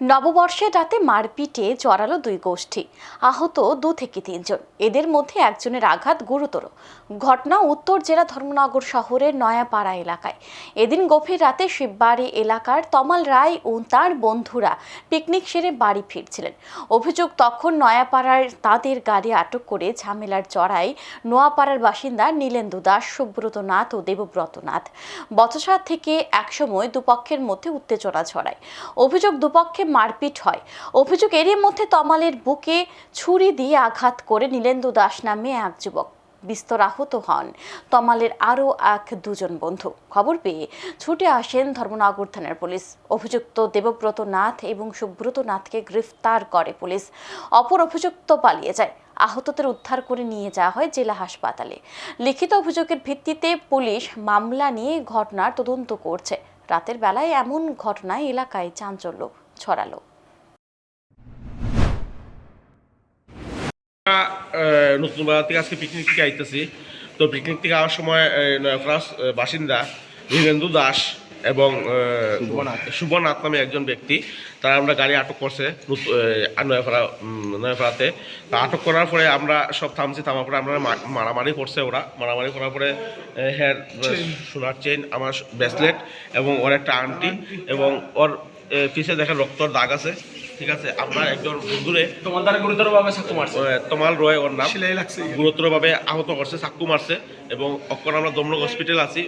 নববর্ষের রাতে মারপিটে জড়ালো দুই গোষ্ঠী। আহত দু থেকে তিনজন। এদের মধ্যে একজনের আঘাত গুরুতর। ঘটনা উত্তর জেলা ধর্মনগর শহরের নয়াপাড়া এলাকায়। এদিন গভীর রাতে শিববাড়ি এলাকার তমাল রায় ও তার বন্ধুরা পিকনিক সেরে বাড়ি ফিরছিলেন। অভিযোগ তখন নয়াপাড়ার তাদের গাড়ি আটক করে ঝামেলার জড়ায় নোয়াপাড়ার বাসিন্দা নীলেন্দু দাস, সুব্রত নাথ ও দেবব্রত নাথ। বচসা থেকে একসময় দুপক্ষের মধ্যে উত্তেজনা ছড়ায়। অভিযোগ দুপক্ষে মারপিট হয়। অভিযোগ এরই মধ্যে তমালের বুকে ছুরি দিয়ে আঘাত করে নীলেন্দু দাস নামে এক যুবক বিস্তর আহত হন। তমালের আরও এক দুজন বন্ধু। খবর পেয়ে ছুটে আসেন ধর্মনগর থানার পুলিশ। অভিযুক্ত দেবব্রত নাথ এবং সুব্রত নাথকে গ্রেফতার করে পুলিশ। অপর অভিযুক্ত পালিয়ে যায়। আহতদের উদ্ধার করে নিয়ে যাওয়া হয় জেলা হাসপাতালে। লিখিত অভিযোগের ভিত্তিতে পুলিশ মামলা নিয়ে ঘটনার তদন্ত করছে। রাতের বেলায় এমন ঘটনায় এলাকায় চাঞ্চল্য। ছড়ালো। নতুন বাজার থেকে আজকে পিকনিক থেকে আইতেছি। তো পিকনিক থেকে আসার সময় ফ্রান্স বাসিন্দা নীলেন্দু দাস এবং শুভনাথ নামে একজন ব্যক্তি তারা আমরা গাড়ি আটক করছে নয়াপাড়া নয়াপাড়াতে। তা আটক করার পরে আমরা সব থামছি থামার পরে আমরা মারামারি করছে ওরা। মারামারি করার পরে হেয়ার সোনার চেইন আমার ব্রেসলেট এবং ওর একটা আংটি এবং ওর পিছে দেখা রক্তর দাগ আছে ঠিক আছে? আমরা একজন বন্ধুরে তোমার দ্বারা গুরুতরভাবে সাক্ষ্য মারছে। তমাল রয় ওর নাম। গুরুতরভাবে আহত করছে চাক্কু মারছে এবং অক্ষর আমরা দমনক হসপিটাল আছি।